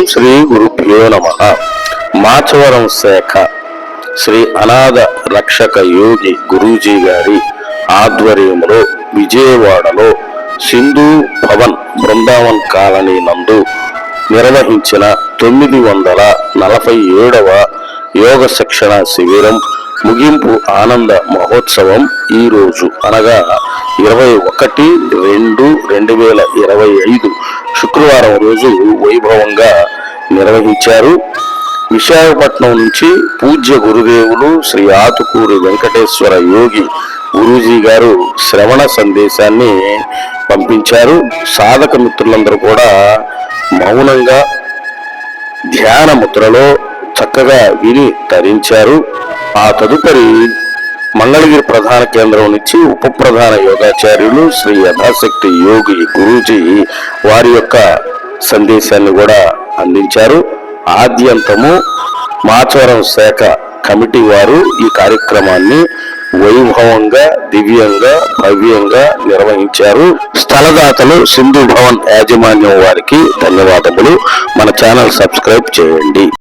ఓం శ్రీ గురుభ్యో నమ మాచవరం శాఖ శ్రీ అనాథ రక్షక యోగి గురూజీ గారి ఆధ్వర్యంలో విజయవాడలో సింధు భవన్ బృందావన్ కాలనీ నందు నిర్వహించిన తొమ్మిది వందల నలభై ఏడవ యోగ శిక్షణ శిబిరం ముగింపు ఆనంద మహోత్సవం ఈ రోజు అనగా ఇరవై ఒకటి రెండు రెండు వేల ఇరవై ఐదు శుక్రవారం రోజు వైభవంగా నిర్వహించారు. విశాఖపట్నం నుంచి పూజ్య గురుదేవులు శ్రీ ఆతుకూరి వెంకటేశ్వర యోగి గురూజీ గారు శ్రవణ సందేశాన్ని పంపించారు. సాధక మిత్రులందరూ కూడా మౌనంగా ధ్యాన ముద్రలో చక్కగా విని తరించారు. ఆ తదుపరి మంగళగిరి ప్రధాన కేంద్రం నుంచి ఉప ప్రధాన యోగాచార్యులు శ్రీ యథాశక్తి యోగి గురూజీ వారి యొక్క సందేశాన్ని కూడా అందించారు. ఆద్యంతము మాచవరం శాఖ కమిటీ వారు ఈ కార్యక్రమాన్ని వైభవంగా దివ్యంగా భవ్యంగా నిర్వహించారు. స్థలదాతలు సింధు భవన్ యాజమాన్యం వారికి ధన్యవాదములు. మన ఛానల్ సబ్స్క్రైబ్ చేయండి.